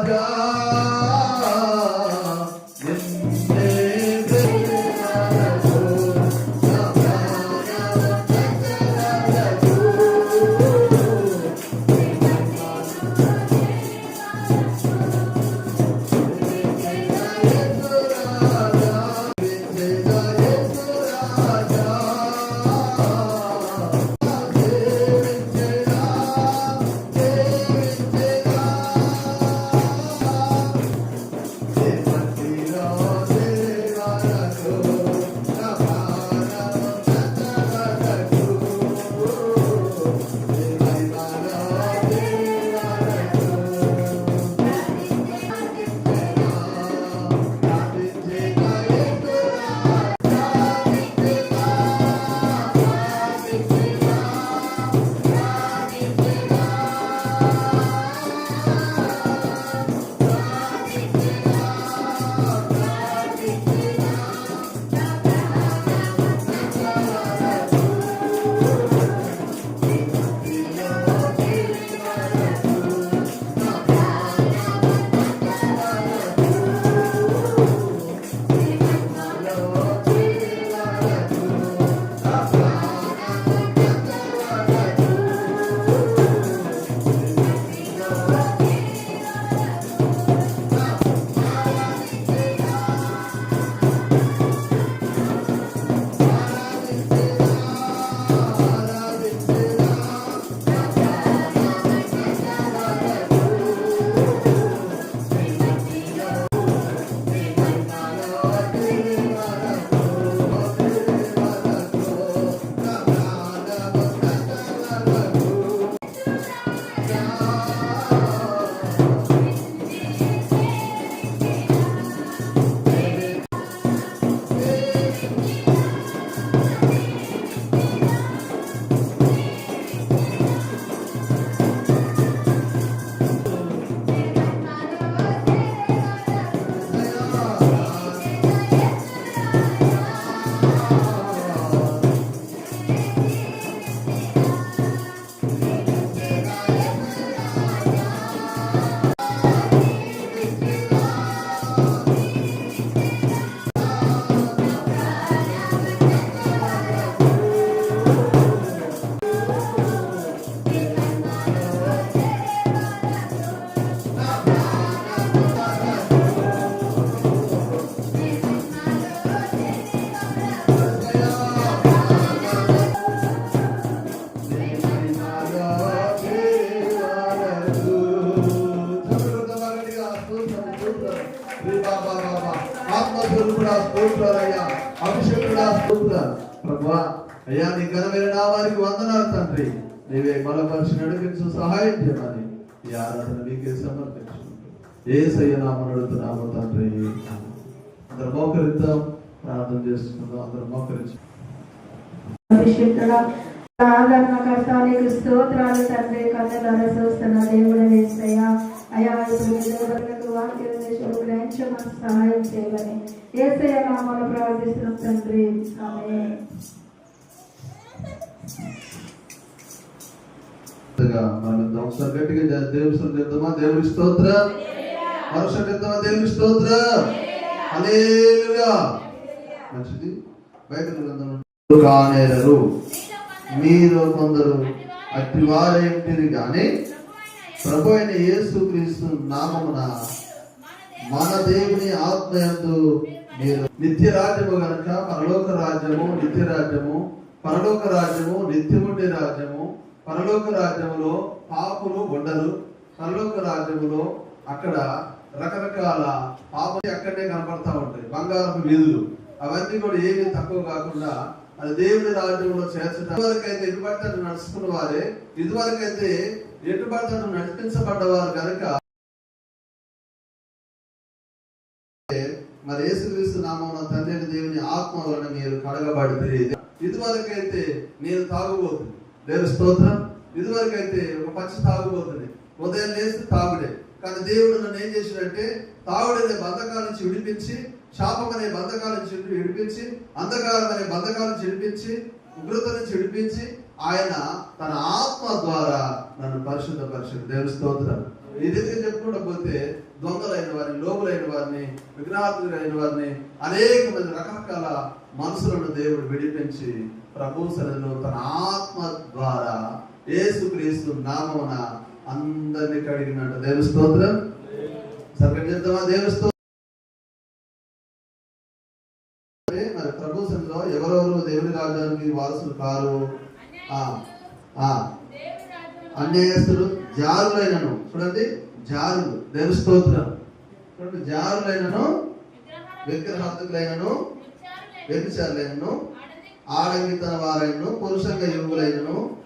God. ఏ సయ్యనామం అడుగుతున్నాము తండ్రి. అందరు మోకరిద్దాం ప్రార్థన చేసుకుందాం అందరు మోకరించి. పరిశుద్ధుడా ఆదరణకర్తానికి స్తోత్రాలు తండ్రి కన్నులారా చూస్తున్న దేవుడు వేసయ్యా అయా ఇప్పుడు వాక్య గ్రహించమని సహాయం చేయమని ఏసయ్య నామలు ప్రవర్తిస్తున్నాం తండ్రి. ఆమె మనం ఒకసారి గట్టిగా దే- దేవుని సందేద్దామా దేవుని స్తోత్రం. మరోసారి దేవుని స్తోత్ర. అలేలుగా మంచిది? బయట కానేరరు. మీరు కొందరు అట్టివారేంటిది కానీ ప్రభు అయిన యేసు క్రీస్తు నామమున మన దేవుని ఆత్మయందు మీరు నిత్య రాజ్యము గనుక పరలోక రాజ్యము నిత్య రాజ్యము పరలోక రాజ్యము నిత్యముండే రాజ్యము పరలోక రాజ్యములో పాపులు ఉండరు పరలోక రాజ్యములో అక్కడ రకరకాల పాపలు అక్కడనే కనపడతా ఉంటాయి. బంగారపు వీధులు. అవన్నీ కూడా ఏమీ తక్కువ కాకుండా అది దేవుని రాజ్యంలో చేర్చడం. ఇదివరకైతే ఎటుబడితే నడుచుకున్న వారే ఇదివరకైతే ఎటుబడితే నడిపించబడ్డవారు కనుక మరి యేసుక్రీస్తు నామం తండ్రి దేవుని ఆత్మ వలన మీరు కడగబడితే ఇదివరకైతే నేను తాగుబోతుంది లేదు స్తోత్రం. ఇదివరకైతే ఒక పచ్చి తాగుబోతుంది. ఉదయం లేస్తే తాగుడే. కానీ దేవుడు నన్ను ఏం చేశాడంటే తాగుడనే బంధకాల నుంచి విడిపించి శాపం అనే బంధకాల నుంచి విడిపించి అంధకారం అనే బంధకాల నుంచి విడిపించి ఉగ్రత నుంచి విడిపించి ఆయన తన ఆత్మ ద్వారా నన్ను పరిశుద్ధ పరిశుద్ధ దేవుని స్తోత్రం ఇది చెప్పుకోకపోతే పోతే దొంగలైన వారిని లోబులైన వారిని విగ్రహార్థులైన వారిని అనేక మంది రకరకాల మనసులను దేవుడు విడిపించి ప్రభు తన ఆత్మ ద్వారా ఏసుక్రీస్తు నామమున అందరినీ కడిగినట్టు. దేవుని స్తోత్రం. సర్గం చేద్దామా? దేవుని మరి ప్రభు ఎవరెవరు దేవుని రాజ్యానికి వారసులు కారు? ఆ అన్యాయస్తులు జారులైనను. చూడండి జారులు. దేవుని స్తోత్రం. చూడండి జారులైనను విగ్రహార్థకులైనను వ్యభిచారులైనను ఆడంగితన వారైనను పురుషంగా యువకులైనను.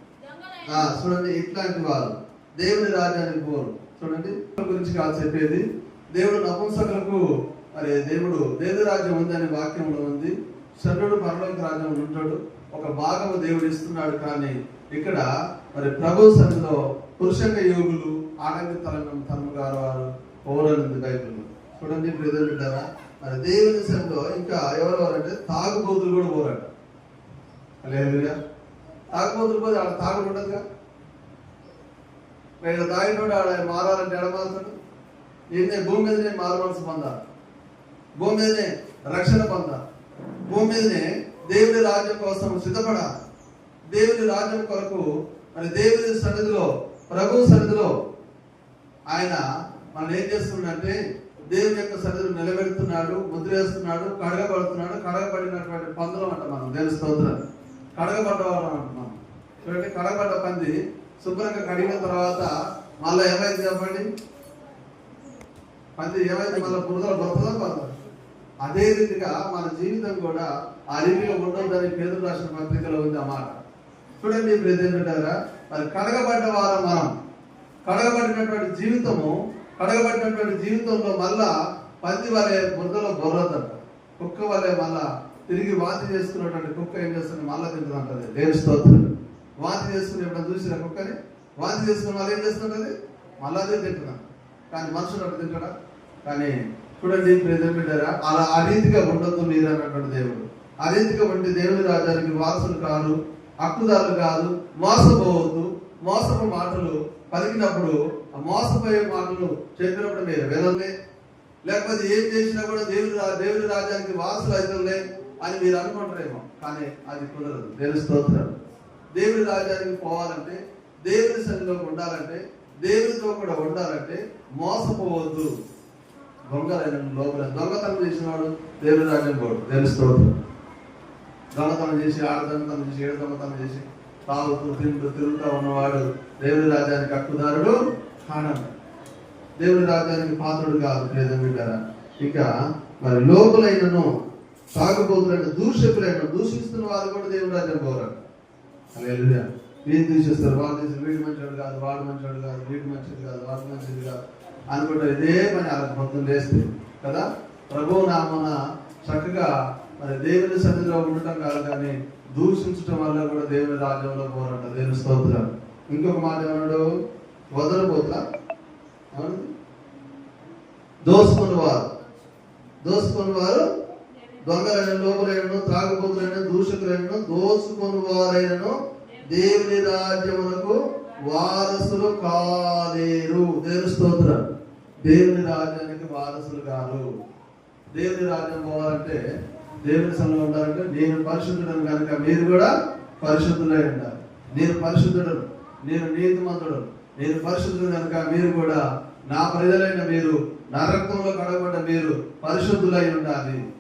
చూడండి ఇట్లాంటి వారు. దేవుని రాజ్యానికి పోరు. చూడండి గురించి కాదు చెప్పేది. దేవుడు నపుంసకులకు మరి దేవుడు దేవుని రాజ్యం ఉంది అనే వాక్యంలో ఉంది. శరణుడు పరలోక రాజ్యం ఉంటాడు. ఒక భాగం దేవుడు ఇస్తున్నాడు కానీ ఇక్కడ మరి ప్రభు సన్నిధిలో పురుషంగ యోగులు ఆడంగి తలం తమ్ము గారు వారు పౌరులు బైబిల్ చూడండి బ్రదర్ బిడ్డారా మరి దేవుని సన్నిధిలో ఇంకా ఎవరెవరంటే తాగుబోతులు కూడా పోరాడు లేదు తాగుబోతులు పోతే ఆడ తాగుడు ఉండదుగా? వీళ్ళ తాగినోడు ఆడ మారాలంటే ఎడమాల్తాడు ఏంటి భూమి మీదనే మారవలసి మనసు పొందాలి. భూమి మీదనే రక్షణ పొందాలి. భూమి మీదనే దేవుని రాజ్యం కోసం సిద్ధపడాలి. దేవుని రాజ్యం కొరకు మరి దేవుని సన్నిధిలో ప్రభు సన్నిధిలో ఆయన మనం ఏం చేస్తున్నాడంటే దేవుని యొక్క సన్నిధిని నిలబెడుతున్నాడు ముద్రేస్తున్నాడు కడగబడుతున్నాడు కడగబడినటువంటి పందులం అంట మనం. దేవుని స్తోత్రం. కడగబడ్డవాళ్ళం అంట మనం. చూడండి కడగబడ్డ పంది శుభ్రంగా కడిగిన తర్వాత మళ్ళీ ఏమైంది చెప్పండి? పది ఏమైతే మళ్ళీ బురదలు బొత్తదా పడతారు అదే రీతిగా మన జీవితం కూడా ఆ రీతిగా ఉండొద్దని పేదలు రాసిన పత్రికలో ఉంది అన్నమాట చూడండి ప్రజెంటారా మరి కడగబడ్డ వారం మనం. కడగబడినటువంటి జీవితము కడగబడినటువంటి జీవితంలో మళ్ళా పంది వలె బురదలో బొర్రదంట. కుక్క వలె మళ్ళా తిరిగి వాంతి చేస్తున్నటువంటి కుక్క ఏం చేస్తుంది? మళ్ళా తింటుందంటది. దేవుని స్తోత్రం. వాంతి చేసుకుని ఎప్పుడైనా చూసినా కుక్కని? వాంతి చేసుకుని వాళ్ళు ఏం చేస్తుంటుంది? మళ్ళా అదే తింటున్నాం. కానీ మనుషులు అప్పుడు తింటాడా కానీ చూడండి ప్రేమ అలా ఆ రీతిగా ఉండొద్దు మీరు అన్నటువంటి దేవుడు. ఆ రీతిగా ఉండి దేవుని రాజానికి వారసులు కాదు హక్కుదారులు కాదు మోసపోవద్దు. మోసపు మాటలు పలికినప్పుడు ఆ మోసపోయే మాటలు చెప్పినప్పుడు మీరు వినలే లేకపోతే ఏం చేసినా కూడా దేవుని రా- దేవుని రాజ్యానికి వారసులు అవుతుందే అని మీరు అనుకుంటారేమో. కానీ అది కుదరదు. దేవుని స్తోత్రం. దేవుని రాజ్యానికి పోవాలంటే దేవుని సన్నిధిలోకి ఉండాలంటే దేవునితో కూడా ఉండాలంటే మోసపోవద్దు. దొంగలైన లోపల దొంగతనం చేసిన వాడు దేవుని రాజ్యం పోడు. దేవుని స్తోత్రం. దొంగతనం చేసి ఆడదొంగతనం చేసి ఏడు దొంగతనం చేసి తాగుతూ తింటూ తిరుగుతూ ఉన్నవాడు దేవుని రాజ్యానికి హక్కుదారుడు కాడం దేవుని రాజ్యానికి పాత్రుడు కాదు ప్రేదం బిడ్డారా ఇక మరి లోకులైనను తాగుబోతులైన దూషకులైన దూషిస్తున్న వారు కూడా దేవుని రాజ్యం పోరాడు. అలా ఏం దూషిస్తారు వాళ్ళు తీసి వీడు మంచివాడు కాదు వాడు మంచివాడు కాదు వీడు మంచిది కాదు వాడు మంచిది కాదు అనుకుంటే ఇదే పని అలా భక్తులు చేస్తే కదా? ప్రభు నామన చక్కగా మరి దేవుని సన్నిధిలో ఉండటం కాదు కానీ దూషించడం వల్ల కూడా దేవుని రాజ్యంలో పోరంట. దేవుని స్తోత్రం ఇంకొక మాట ఏమన్నాడు? వదలబోతా? దోసుకుని వారు దోసుకుని వారు దొంగలైన లోపలైనను త్రాగుబోతులైన దూషకులైనను దోసుకుని వారైనను దేవుని రాజ్యమునకు వారసులు కాలేరు. దేవుని స్తోత్రం. దేవుని రాజ్యానికి వారసులు కాదు. దేవుని రాజ్యం పోవాలంటే దేవుని సంఘం ఉండాలంటే నేను పరిశుద్ధుడను కనుక మీరు కూడా పరిశుద్ధులై ఉండాలి. నేను పరిశుద్ధుడు నేను నీతిమంతుడు నేను పరిశుద్ధుడు కనుక మీరు కూడా నా ప్రజలైన మీరు నా రక్తంలో కడగబడ్డ మీరు పరిశుద్ధులై ఉండాలి.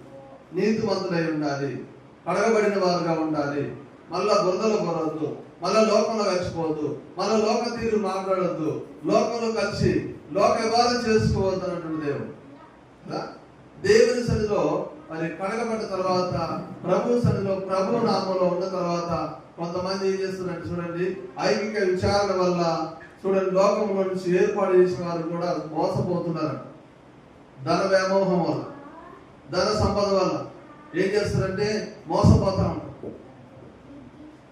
నీతిమంతులై ఉండాలి. కడగబడిన వారుగా ఉండాలి. మళ్ళా బురదలో పొరవద్దు మళ్ళా లోకంలో కలిసిపోవద్దు. మళ్ళా లోక తీరు మాట్లాడద్దు. లోకంలో కలిసి లోక వివాదం చేసుకోవద్దు అన్నటువంటి దేవుడు. దేవుని సన్నిధిలో మరి కడగబడ్డ తర్వాత ప్రభు సన్నిధిలో ప్రభు నామంలో ఉన్న తర్వాత కొంతమంది ఏం చేస్తున్నారు చూడండి ఐకిక విచారణ వల్ల చూడండి లోకంలో నుంచి ఏర్పాటు చేసిన వారు కూడా మోసపోతున్నారు. ధన వ్యామోహం వల్ల ధన సంపద వల్ల. ఏం చేస్తారంటే మోసపోతా ఉంటారు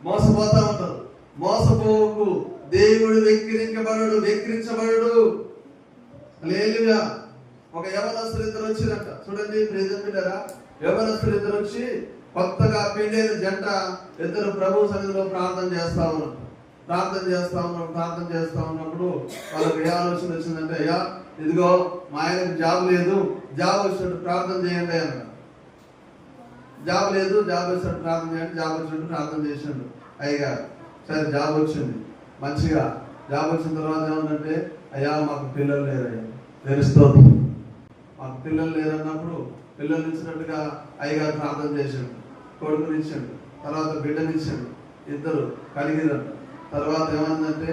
మోసపోతా ఉంటారు. మోసపోకు. దేవుడు వెక్కిరించబడడు వెక్కిరించబడడు. లేలుగా ఒక యవనస్తులు ఇద్దరు వచ్చిరంట. చూడండి ప్రేమిటారా యవనస్తులు ఇద్దరు వచ్చి కొత్తగా పెళ్ళైన జంట ఇద్దరు ప్రభు సన్నిధిలో ప్రార్థన చేస్తా ఉన్నారు. ప్రార్థన చేస్తా ఉన్నాం ప్రార్థన చేస్తా ఉన్నప్పుడు వాళ్ళకి ఏ ఆలోచన వచ్చిందంటే అయ్యా ఇదిగో మా ఆయనకి జాబ్ లేదు. జాబ్ వచ్చినట్టు ప్రార్థన చేయండి అన్నారు. జాబ్ లేదు జాబ్ వచ్చినట్టు ప్రార్థన చేయండి జాబ్ వచ్చినట్టు ప్రార్థన చేసిండు అయ్యగా సరే జాబ్ వచ్చింది. మంచిగా జాబ్ వచ్చిన తర్వాత ఏమందంటే అయ్యా మాకు పిల్లలు లేరయ్యా. తెలుస్తుంది మాకు పిల్లలు లేరన్నప్పుడు పిల్లలు ఇచ్చినట్టుగా అయ్యగారు ప్రార్థన చేసిండు కొడుకుని ఇచ్చిండు. తర్వాత బిడ్డని ఇచ్చిండు. ఇద్దరు కలిగిరంట తర్వాత ఏమందంటే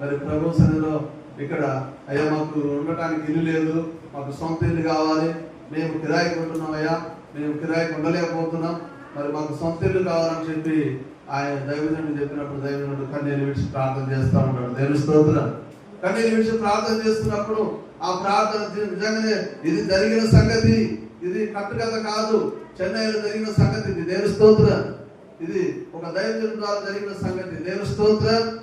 మరి ప్రభు సన్నిధిలో ఇక్కడ అయ్యా మాకు ఉండటానికి ఇల్లు లేదు మాకు సొంత ఇల్లు కావాలి మేము కిరాయికి ఉంటున్నాం అయ్యా. మేము కిరాయికి ఉండలేకపోతున్నాం మరి మాకు సొంత ఇల్లు కావాలని చెప్పి ఆయన దైవజనుడు చెప్పినప్పుడు దైవజనుడు కన్నీళ్ళు విడిచి ప్రార్థన చేస్తా ఉన్నాడు. దేవుని స్తోత్రం. కన్నీళ్ళు విడిచి ప్రార్థన చేస్తున్నప్పుడు ఆ ప్రార్థన నిజంగానే ఇది జరిగిన సంగతి. ఇది కట్టుకథ కాదు. చెన్నైలో జరిగిన సంగతి ఇది. దేవుని స్తోత్రం. ఇది ఒక దైవజనుడు ద్వారా జరిగిన సంగతి. దేవుని స్తోత్రం.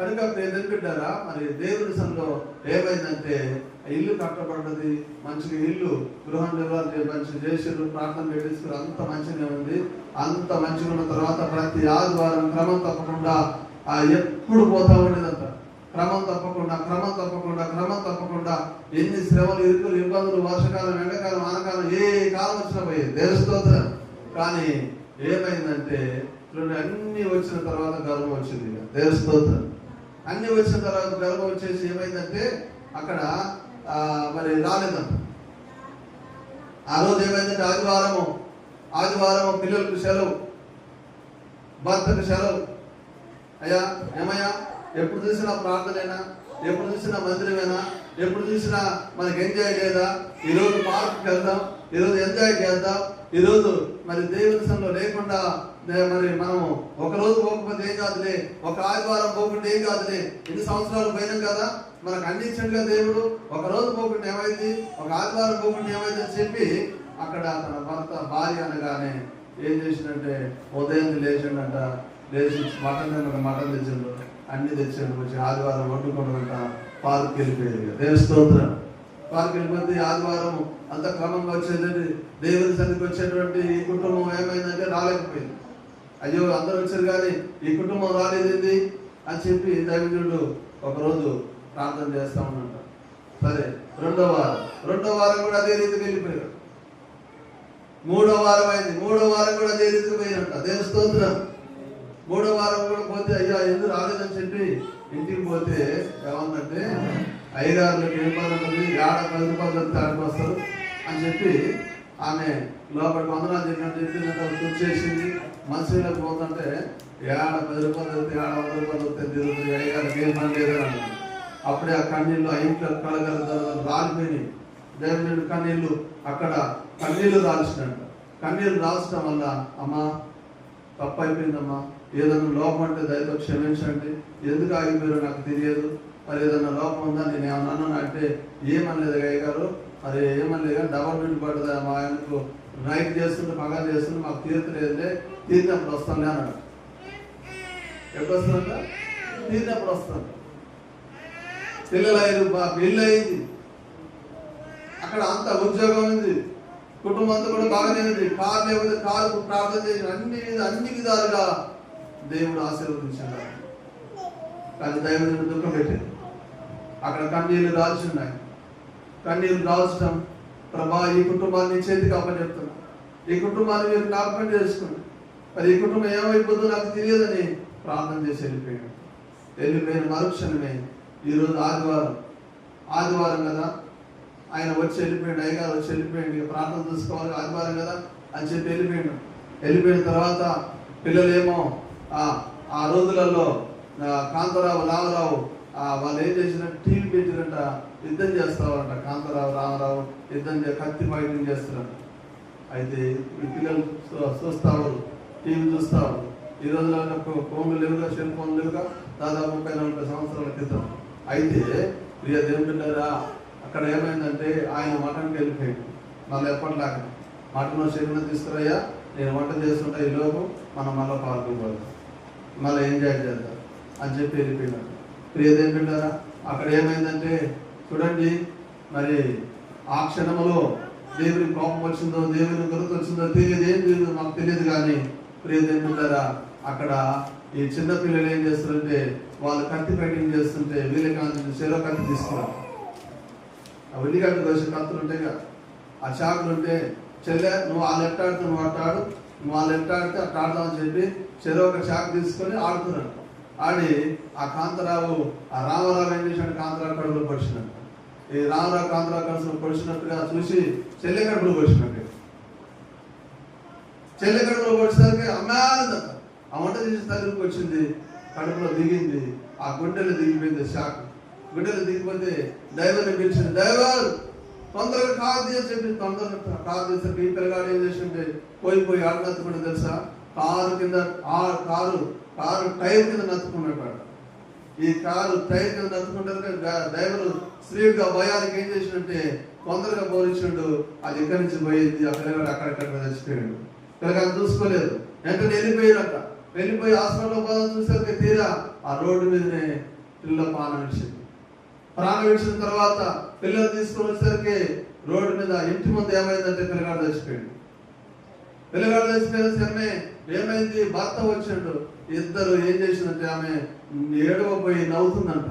కనుక పేదలు బిడ్డారా మరి దేవుడి సంలో ఏమైందంటే ఆ ఇల్లు కట్టబడ్డది మంచిగా ఇల్లు గృహ నిర్వాహం మంచి మంచిగా చేసారు ప్రార్థన పెట్టేసుకుని అంత మంచిగా ఉంది. అంత మంచిగా ఉన్న తర్వాత ప్రతి ఆదివారం క్రమం తప్పకుండా ఆ ఎప్పుడు పోతా ఉండేదంట. క్రమం తప్పకుండా క్రమం తప్పకుండా క్రమం తప్పకుండా ఎన్ని శ్రమలు ఇరుకులు ఇబ్బందులు వర్షకాలం ఎండాకాలం ఆనకాలం ఏ కాలం వచ్చినా పోయేది. దేవస్తోత్రం కానీ ఏమైందంటే అన్ని వచ్చిన తర్వాత గర్వం వచ్చింది ఇక. దేవస్తోత్రం అన్ని వచ్చిన తర్వాత గర్వం వచ్చేసి ఏమైందంటే అక్కడ మరి రాలేదంట. ఆ రోజు ఏమైందంటే ఆదివారము ఆదివారము పిల్లలకు సెలవు భర్తకు సెలవు. అయ్యా ఏమయ్యా ఎప్పుడు చూసినా ప్రార్థనైనా? ఎప్పుడు చూసినా మందిరమేనా? ఎప్పుడు చూసినా మనకి ఎంజాయ్ లేదా? ఈరోజు పార్క్కి వెళ్దాం ఈరోజు ఎంజాయ్ చేద్దాం ఈరోజు మరి దేవుని సంలో లేకుండా మరి మనము ఒక రోజు పోకపోతే ఏం కాదులే ఒక ఆదివారం పోకుండా ఏం కాదులే ఎన్ని సంవత్సరాలు పోయినాం కదా మనకు అందించండిగా దేవుడు. ఒక రోజు పోకుండా ఏమైంది ఒక ఆదివారం పోకుండా ఏమైంది అని చెప్పి అక్కడ తన భర్త భార్య అనగానే ఏం చేసిందంటే ఉదయం లేచిండంట లేచి మటన్ తిన్న మటన్ తెచ్చిండు అన్ని తెచ్చిండు వచ్చి ఆదివారం వండుకుంటుందంట పార్క్ వెళ్ళిపోయేది దేవుని స్తోత్రం. పార్క్ వెళ్ళిపోతే ఆదివారం అంత క్రమంగా వచ్చేది దేవుని సన్నిధికి వచ్చేటువంటి ఈ కుటుంబం ఏమైందంటే రాలేకపోయింది. అయ్యో అందరూ వచ్చారు కానీ ఈ కుటుంబం రాలేదేంది అని చెప్పి దైవజుడు ఒకరోజు ప్రార్థన చేస్తా ఉన్నంట సరే రెండో వారం. రెండో వారం కూడా అదే రీతికి వెళ్ళిపోయాడు మూడో వారం అయింది. మూడో వారం కూడా అదే రీతికి పోయినట్ట దేవుని స్తోత్రం. మూడో వారం కూడా పోతే అయ్యా ఎందుకు రాలేదని చెప్పి ఇంటికి పోతే ఏమందంటే ఐదారు ఏం ఏడ పది రూపాయలు దొరికితే వస్తారు అని చెప్పి ఆమె లోపల వందనాలు చెప్పినట్టు చెప్పినంత వచ్చేసింది మనుషులకు పోతుంటే ఏడ పది రూపాయలు దొరికితే ఏడ వంద రూపాయలు దొరికితే తిరుగుతుంది అయ్యారు ఏం పని లేదని అప్పుడే ఆ కన్నీళ్ళు ఆ ఇంట్లో కలగల రాలిపోయినాయి. దేవుని కన్నీళ్ళు అక్కడ కన్నీళ్ళు రాల్చినట్టు కన్నీళ్ళు రాల్చడం వల్ల అమ్మా తప్పు అయిపోయిందమ్మా. ఏదన్నా లోపం అంటే దయతో క్షమించండి. ఎందుకు ఆగిపోయారో నాకు తెలియదు. మరి ఏదన్నా లోపం ఉందా? నేను ఏమన్నా అంటే ఏమనలేదు అయ్య గారు. మరి ఏమనలేదు? కానీ డబల్ బిల్ పడుతుంది మా ఆయనకు నైట్ చేస్తుంటే పగా చేస్తుంటే మాకు తీర్చలేదులే తీరినప్పుడు వస్తానులే అన్నాడు. ఎప్పుడు వస్తుందంట తీరినప్పుడు వస్తాను. పిల్లలు పెళ్ళి అయింది అక్కడ అంత ఉద్యోగం ఉంది. కుటుంబం అంతా కూడా బాగానే ఉంది కారు లేకపోతే కారు ప్రార్థన చేసి అన్ని అన్ని విధాలుగా దేవుడు ఆశీర్వదించాడు. కానీ దైవజనుడు దుఃఖం పెట్టింది అక్కడ కన్నీళ్ళు రాల్చున్నాయి కన్నీళ్ళు రాల్చడం ప్రభా ఈ కుటుంబాన్ని చేతికి చేతికి అప్పచెప్తున్నా. ఈ కుటుంబాన్ని మీరు జ్ఞాపకం చేసుకోండి మరి ఈ కుటుంబం ఏమైపోతుందో నాకు తెలియదని ప్రార్థన చేసి వెళ్ళిపోయాడు. వెళ్ళిపోయిన మరుక్షణమే ఈరోజు ఆదివారం. ఆదివారం కదా? ఆయన వచ్చి వెళ్ళిపోయాడు అయ్యగారు వచ్చి వెళ్ళిపోయాడు ఇక ప్రార్థన చూసుకోవాలి ఆదివారం కదా? అని చెప్పి వెళ్ళిపోయాడు. వెళ్ళిపోయిన తర్వాత పిల్లలేమో ఆ రోజులలో కాంతారావు రామరావు వాళ్ళు ఏం చేసినట్టు టీవీ పెట్టినట్ట యుద్ధం చేస్తారంట. కాంతారావు రామారావు యుద్ధం చే కత్తి ఫైటింగ్ చేస్తున్నారు అయితే ఈ పిల్లలు చూస్తారు టీవీ చూస్తారు ఈ రోజుల్లో ఫోన్లు లేవుగా సెల్ ఫోన్ లేవుగా దాదాపు ముప్పై నలభై సంవత్సరాల క్రితం. అయితే ప్రియ దేవుడారా అక్కడ ఏమైందంటే ఆయన మటన్కి వెళ్ళిపోయాడు. మళ్ళీ ఎప్పటిలాగా మటన్ శరీరం తీసుకురయ్యా నేను వంట చేస్తుంటా ఈ లోపు మనం మళ్ళీ పార్కు పోదాం. మళ్ళీ ఎంజాయ్ చేద్దాం అని చెప్పి వెళ్ళిపోయినాడు. ప్రియ దేవుడారా అక్కడ ఏమైందంటే చూడండి మరి ఆ క్షణములో దేవుని కోపం వచ్చిందో దేవుని గురుతు వచ్చిందో తెలియదు ఏం తెలియదు మాకు తెలియదు కానీ ప్రియదేవులారా అక్కడ ఈ చిన్న పిల్లలు ఏం చేస్తారంటే వాళ్ళు కత్తి పెట్టింగ్ చేస్తుంటే వీళ్ళకి చెరో కత్తి తీసుకున్నారు ఆ ఉల్లిగడ్డ దోశ కత్తులు ఉంటాయి కదా. ఆ చాకులు ఉంటే చెల్లె నువ్వు ఆ లెఫ్ట్ ఆడుతూ నువ్వు అట్టాడు నువ్వు ఆ లెఫ్ట్ ఆడితే అట్ట ఆడదామని చెప్పి చెరో ఒక చాకు తీసుకొని ఆడుతున్నాడు ఆడి ఆ కాంతరావు ఆ రామారావు ఏం చేశాడు? కాంతరావు కడుపులో పొడిచినట్టు. ఈ రామారావు కాంతరావు కడుపులో పొడిచినట్టుగా చూసి చెల్లె కడుపులో పొడిచినట్టు. చెల్లె కడుపులో పొడిచేసరికి అమ్మాయిందంట ఆ వంట చేసి తల్లికి వచ్చింది కడుపులో దిగింది ఆ గుండెలు దిగిపోయింది షాక్. గుండెలు దిగిపోతే డ్రైవర్ని పిలిచింది డ్రైవర్ తొందరగా కాల్ తీసి చెప్పి తొందరగా కాల్ తీసి మీ పిల్లగాడు ఏం చేసింటే పోయి పోయి ఆడ నత్తుకుంటే తెలుసా? కారు కింద ఆ కారు కారు టైర్ కింద నత్తుకున్నాడు ఈ కారు టైర్ కింద నత్తుకుంటారు డ్రైవర్ స్త్రీగా భయానికి ఏం చేసినట్టే తొందరగా పోలించాడు అది ఎక్కడి నుంచి పోయింది? ఆ పిల్లగాడు అక్కడక్కడ చచ్చిపోయాడు. పిల్లగాడు చూసుకోలేదు. వెంటనే వెళ్ళిపోయినట్ట వెళ్ళిపోయి హాస్పిటల్లో పోదా చూసరికి తీరా ఆ రోడ్డు మీదనే పిల్ల పానం విడిచింది. ప్రాణం విడిచిన తర్వాత పిల్లలు తీసుకుని వచ్చేసరికి రోడ్డు మీద ఇంటి ముందు ఏమైందంటే పిల్లగాడు చచ్చిపోయాడు పిల్లగాడు చచ్చిపోయిన సరే ఏమైంది? భర్త వచ్చాడు. ఇద్దరు ఏం చేసిందంటే ఆమె ఏడవ పోయి నవ్వుతుందంట.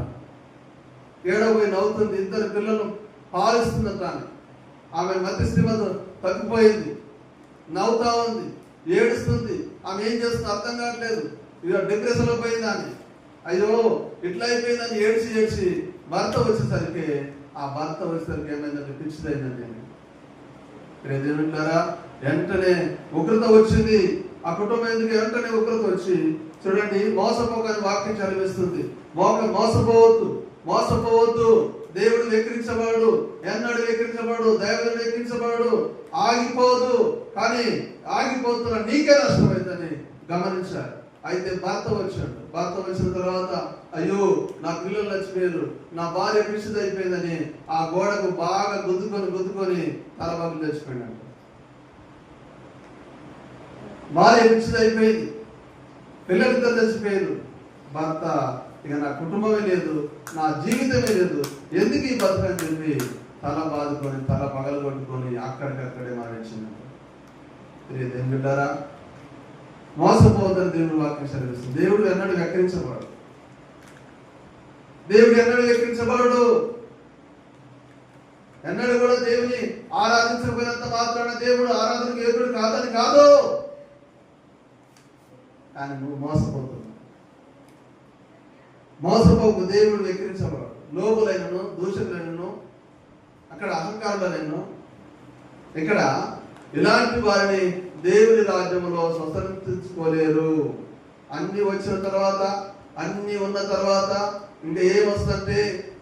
ఏడవ పోయి నవ్వుతుంది. ఇద్దరు పిల్లలు పాలిస్తుందంట ఆమె. ఆమె శ్రీమతి తగ్గిపోయింది. నవ్వుతా ఉంది. ఏడుస్తుంది. ఆమె ఏం చేస్తుందో? అర్థం కావట్లేదు. ఇక డిప్రెషన్లో పోయింది ఆమె. అయ్యో ఇట్లా అయిపోయిందని ఏడ్చి ఏడ్చి భర్త వచ్చేసరికి ఆ భర్త వచ్చేసరికి ఏమైందంటే పిచ్చిదైందండి ప్రేదేమిటారా వెంటనే ఉగ్రత వచ్చింది. ఆ కుటుంబం ఎందుకు వెంటనే ఉగ్రత వచ్చి చూడండి మోసపోకని వాక్యం చదివిస్తుంది. మోక మోసపోవద్దు. మోసపోవద్దు. దేవుడు వెక్కిరించబడు ఎన్నడు వెక్కిరించబడు దేవుడు వెక్కిరించబడు. ఆగిపోదు కానీ ఆగిపోతున్న నీకే నష్టమైందని గమనించాలి. అయితే భర్త వచ్చాడు. భర్త వచ్చిన తర్వాత అయ్యో నా పిల్లలు చచ్చిపోయారు నా భార్య పిచ్చిదైపోయిందని ఆ గోడకు బాగా గుద్దుకొని గుద్దుకొని తలబాబు చచ్చిపోయినాడు భార్య పిచ్చిదైపోయింది పిల్లలతో చచ్చిపోయారు భర్త ఇక నా కుటుంబమే లేదు నా జీవితమే లేదు. ఎందుకు ఈ బతుకని చెప్పి తల బాదుకొని తల పగలు కొట్టుకొని అక్కడికక్కడే మారించింది ఏం బిడ్డారా మోసపోవద్దని దేవుడు వాక్యం చదివిస్తుంది దేవుడు ఎన్నడూ వెక్కరించబడు దేవుడు ఎన్నడూ వెక్కరించబడు ఎన్నడూ కూడా దేవుని ఆరాధించకపోయినంత మాత్రాన దేవుడు ఆరాధనకు ఏకుడు కాదని కాదు. కానీ నువ్వు మోసపోతున్నావు మోసపోకు దేవుడు వెక్కిరించబడు లోపులైనను దూషకులైనను అక్కడ అహంకారులైనను. ఇక్కడ ఇలాంటి వారిని దేవుని రాజ్యంలో స్వతంత్రించుకోలేరు. అన్ని వచ్చిన తర్వాత అన్ని ఉన్న తర్వాత ఇంకా ఏం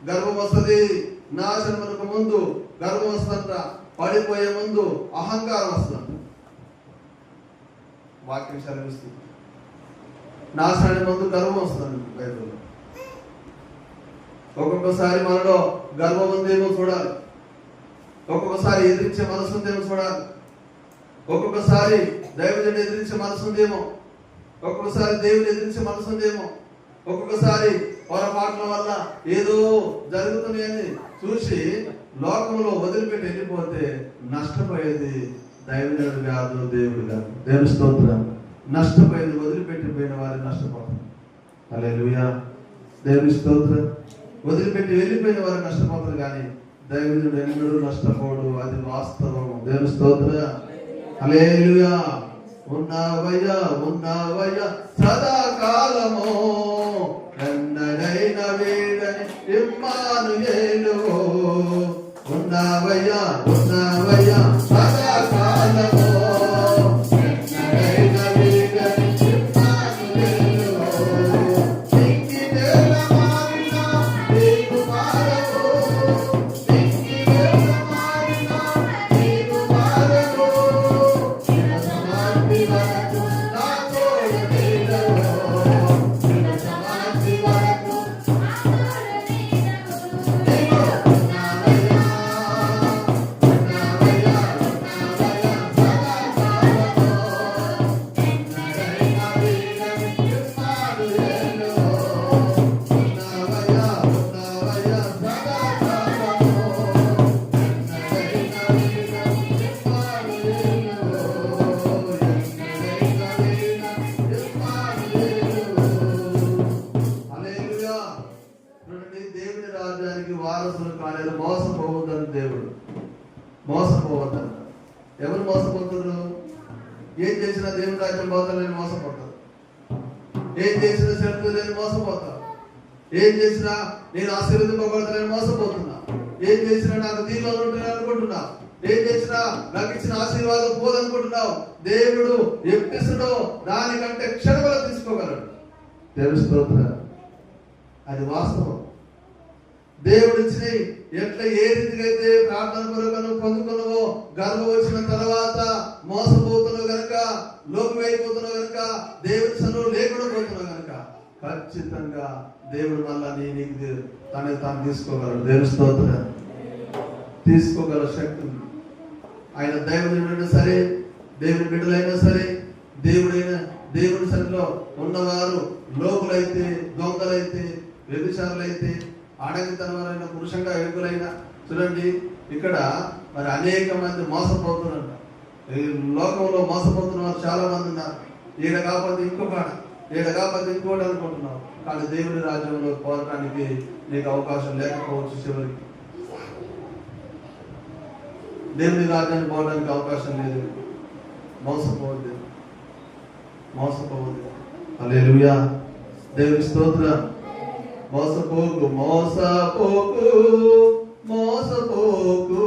గర్వం వస్తుంది. నాశనములకు ముందు గర్వం వస్తుందంట. పడిపోయే ముందు అహంకారం వస్తుందంట. వాక్యం చదివిస్తుంది. నాశనానికి ముందు గర్వం వస్తుంది బైబిల్లో. ఒక్కొక్కసారి మనలో గర్వం ఉందేమో చూడాలి. ఒక్కొక్కసారి ఎదిరించే మనసు ఉందేమో చూడాలి. ఒక్కొక్కసారి దైవజుడు ఎదిరించే మనసు ఉందేమో ఒక్కొక్కసారి దేవుని ఎదిరించే మనసు ఉందేమో ఒక్కొక్కసారి పొరపాట్ల వల్ల ఏదో జరుగుతున్నాయని చూసి లోకంలో వదిలిపెట్టి వెళ్ళిపోతే నష్టపోయేది దైవజనుడు కాదు దేవుడు కాదు. దేవుని స్తోత్రం. నష్టపోయేది వదిలిపెట్టిపోయిన వారి నష్టపోతారు. అలెలుయా దేవుని స్తోత్రం. వదిలిపెట్టి వెళ్ళిపోయిన వారు నష్టపోతారు కానీ దైవజుడు ఎన్నడూ నష్టపోడు. అది వాస్తవం. దేవుని స్తోత్ర అలేలుగా ఉన్నావయ్యా ఉన్నావయ్యా. సదాకాలము ఎన్నడైన వీడని ఇమ్మానుయేలు. ఉన్నావయ్యా ఉన్నావయ్యా. సదాకాలము ఎవరు మోసపోతున్నారు ఏం చేసినా దేవుని రాజ్యం పోతారని మోసపోతారు. ఏం చేసినా చెడుతుందని మోసపోతారు. ఏం చేసినా నేను ఆశీర్వదింపబడతానని మోసపోతున్నా ఏం చేసినా నాకు దీనిలో ఉంటానని అనుకుంటున్నా ఏం చేసినా నాకు ఇచ్చిన ఆశీర్వాదం పోదనుకుంటున్నావు. దేవుడు ఎప్పిస్తుడో దానికంటే క్షణంలో తీసుకోగలడు. తెలుసు అది వాస్తవం. దేవుడు ఎట్లా ఏ రీతికైతే ప్రార్థన కొరకను పొందుకునవో గర్వం వచ్చిన తర్వాత మోసపోతున్నావు గనక లోకం అయిపోతున్నావు గనక దేవుడి సన్నులు లేకుండా పోతున్నావు గనక ఖచ్చితంగా దేవుడు మళ్ళా నీ నీకు తన తాను తీసుకోగలరు దేవుని స్తోత్ర. తీసుకోగల శక్తి ఆయన దైవజనుడైనా సరే దేవుని బిడ్డలైనా సరే దేవుడైన దేవుడి సన్నిలో ఉన్నవారు లోకులైతే దొంగలైతే వ్యభిచారులైతే అడగితనమైన పురుషంగా యువకులైన చూడండి ఇక్కడ మరి అనేక మంది మోసపోతున్నారు. ఈ లోకంలో మోసపోతున్న వారు చాలా మంది ఉన్నారు. ఈడ కాకపోతే ఇంకొక ఈడ కాకపోతే ఇంకోటి అనుకుంటున్నావు కానీ దేవుని రాజ్యంలో పోరాటానికి నీకు అవకాశం లేకపోవచ్చు చివరికి. దేవుని రాజ్యాన్ని పోవడానికి అవకాశం లేదు. మోసపోవద్దు మోసపోవద్దు. హల్లెలూయా. దేవుని స్తోత్రం. మోసపోకు మోసపోకు మోసపోకు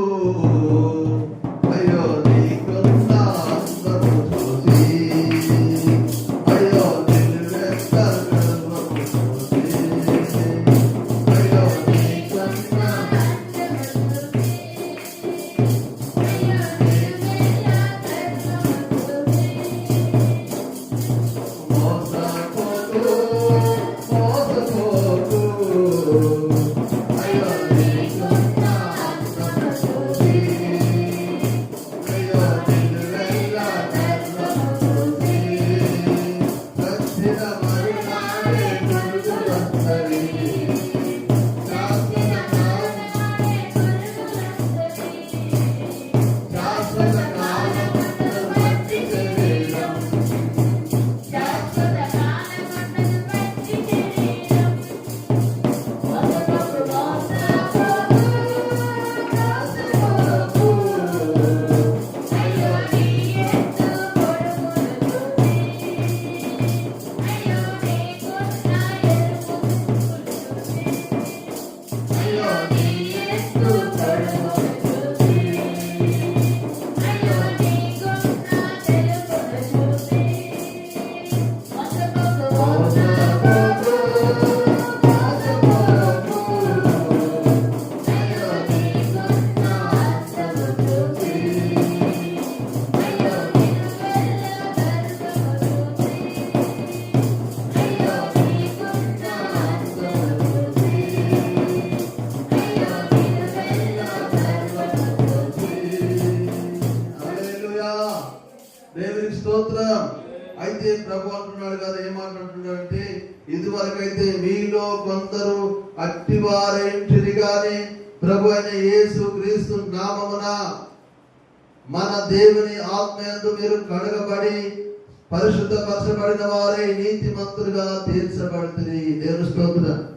మన దేవుని ఆత్మయందు మీరు కడగబడి పరిశుద్ధపరచబడిన వారే నీతిమంతులుగా తీర్చబడుతుంది దేవుని స్తోత్రం.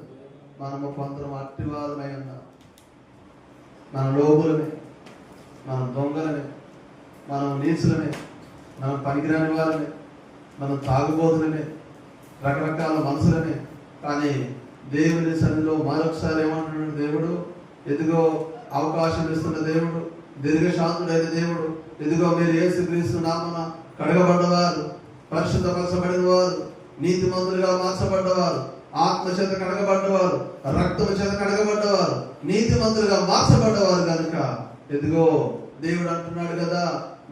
మనము కొందరం అట్టివారమై ఉన్నాం. మన లోబులమే మనం దొంగలమే మనం నీచులమే మనం పనికిరాని వారమే మనం తాగుబోతులమే రకరకాల మనసులమే. కానీ దేవుని సన్నిలో మరొకసారి ఏమంటున్నాడు దేవుడు? ఎదుగో అవకాశం ఇస్తున్న దేవుడు దీర్ఘశాంతుడైన దేవుడు. ఎదుగో మీరు యేసుక్రీస్తు నామన కడగబడ్డవారు పరిశుద్ధపరచబడిన వారు నీతిమంతులుగా మార్చబడ్డవారు ఆత్మ చేత కడగబడ్డవారు రక్తము చేత కడగబడ్డవారు నీతి నీతిమంతులుగా మార్చబడ్డవారు కనుక ఎదుగో దేవుడు అంటున్నాడు కదా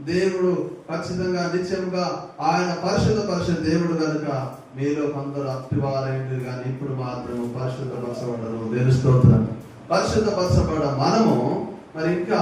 దేవుడు ఖచ్చితంగా నిత్యముగా ఆయన పరిశుద్ధ పరిశుద్ధ దేవుడు కనుక మీలో కొందరు అప్పివారైంది కానీ ఇప్పుడు మాత్రం పరిశుద్ధ పరచబడరు దేవుని స్తోత్రం. పరిశుద్ధ పరచబడ మనము మరి ఇంకా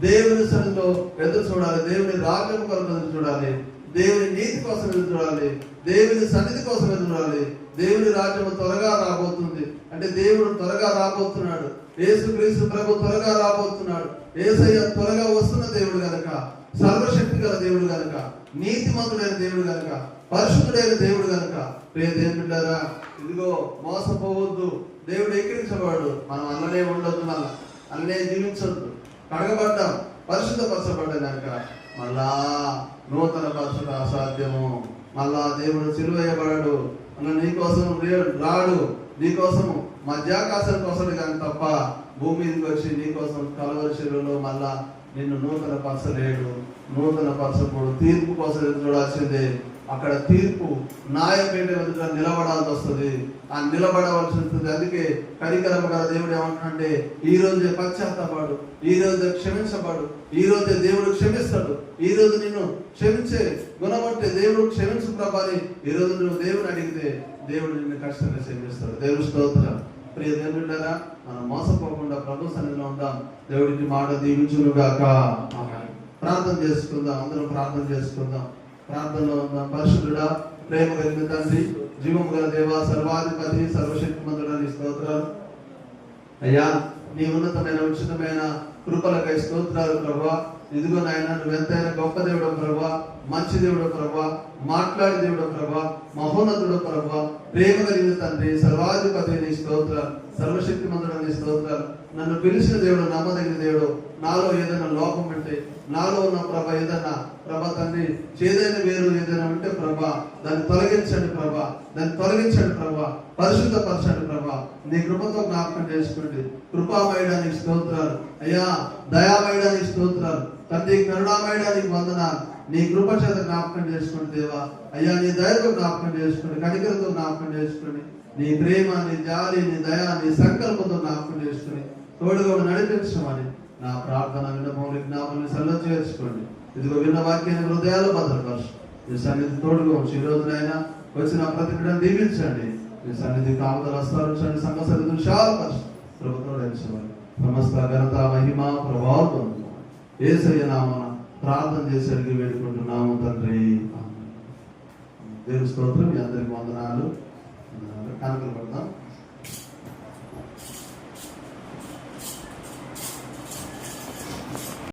దేవుని సన్నిలో ఎదురు చూడాలి. దేవుని రాజ్యం కొరకు ఎదురు చూడాలి. దేవుని నీతి కోసం ఎదురు చూడాలి. దేవుని సన్నిధి కోసం ఎదురు చూడాలి. దేవుని రాజ్యం త్వరగా రాబోతుంది. అంటే దేవుడు త్వరగా రాబోతున్నాడు. యేసు క్రీస్తు ప్రభు త్వరగా రాబోతున్నాడు. ఏసయ్య త్వరగా వస్తున్న దేవుడు గనక సర్వశక్తి గల దేవుడు గనక నీతిమంతుడైన దేవుడు గనక పరిశుద్ధుడైన దేవుడు గనక ప్రియ దేవుడు ఇదిగో మోసపోవద్దు. దేవుడు ఎక్కిరించబడు. మనం అల్లనే ఉండొద్దు మళ్ళా. అల్లనే జీవించొద్దు. కడగబడ్డాం. పరిశుద్ధపరచబడ్డాం కనుక మళ్ళా నూతన పరచుట అసాధ్యము. మళ్ళా దేవుడు సిలువేయబడడు అలా నీకోసం రాడు. నీకోసము మధ్యాకాశం కోసం కానీ తప్ప భూమి మీదకి వచ్చి నీకోసం కలవరి శిలువలో మళ్ళా నిన్ను నూతన పరచలేడు. నూతన పరచకూడదు తీర్పు కోసం ఎదురు చూడాల్సిందే. అక్కడ తీర్పు న్యాయపేట ఎదుట నిలబడాల్సి వస్తుంది. ఆ నిలబడవలసి ఉంటుంది అందుకే కరికరమ గల దేవుడు ఏమంటాడంటే ఈ రోజే పశ్చాత్తపడు ఈ రోజే క్షమించబడు ఈ రోజే దేవుడు క్షమిస్తాడు ఈ రోజు నిన్ను క్షమించే గుణమంటే దేవుడు క్షమించు ప్రభాని ఈ రోజు నువ్వు దేవుని అడిగితే దేవుడు నిన్ను కష్టంగా క్షమిస్తాడు. దేవుడు స్తోత్రం. ప్రియ దేవుడారా మనం మోసపోకుండా ప్రభు సన్నిధిలో ఉందాం. దేవుడికి మాట దీవించునుగాక. ప్రార్థన చేసుకుందాం అందరం ప్రార్థన చేసుకుందాం. ప్రాంతంలో ఉన్న పరిశుద్ధుడా ప్రేమ కలిగిన తండ్రి జీవము గల దేవ సర్వాధిపతి సర్వశక్తిమంతుడా నీ స్తోత్రాలు. అయ్యా నీ ఉన్నతమైన ఉచితమైన కృపలకై స్తోత్రాలు ప్రభా. ఇదిగో నాయన నువ్వు ఎంతైనా గొప్ప దేవుడు ప్రభా. మంచి దేవుడు ప్రభా మాట్లాడే దేవుడు ప్రభా మహోన్నతుడు ప్రభా ప్రేమ కలిగిన తండ్రి సర్వాధిపతి నీ స్తోత్రాలు సర్వశక్తి నీ స్తోత్రాలు. నన్ను పిలిచిన దేవుడు నమ్మదగిన దేవుడు నాలో ఏదైనా లోపం ఉంటే నాలో ఉన్న ప్రభ ఏదైనా ప్రభ తండ్రి చేదైన వేరు ఏదైనా ఉంటే ప్రభ దాన్ని తొలగించండి ప్రభ దాన్ని తొలగించండి ప్రభ పరిశుద్ధపరచండి ప్రభ. నీ కృపతో జ్ఞాపకం చేసుకోండి కృపామయడానికి స్తోత్రాలు. అయ్యా దయామయడానికి స్తోత్రాలు. తండ్రి కరుణామయడానికి వందనాలు. నీ కృప చేత జ్ఞాపకం చేసుకోండి దేవా అయ్యా నీ దయతో జ్ఞాపకం చేసుకోండి కనికలతో జ్ఞాపకం చేసుకోండి నీ ప్రేమ నీ జాలి నీ దయ నీ సంకల్పంతో జ్ఞాపకం చేసుకుని తోడుగా నడిపించమని నా ప్రార్థన విన్నపములు జ్ఞాపకం సల్ల చేసుకోండి. ఇదిగో విన్న వాక్యాన్ని హృదయాలు భద్రపరచు. మీ సన్నిధి తోడుగా ఉంచి. ఈ రోజునైనా వచ్చిన ప్రతి బిడ్డను దీవించండి. మీ సన్నిధి కామతలు వస్తారుంచండి సంఘ సన్నిధి ప్రభుత్వం సమస్త ఘనత మహిమ ప్రభావం ఏ ఏసయ్య నామం ప్రార్థన చేసి వేడుకుంటున్నాము తండ్రి. దేవుని స్తోత్రం మీ అందరికి వందనాలు. కనుకలు పడతాం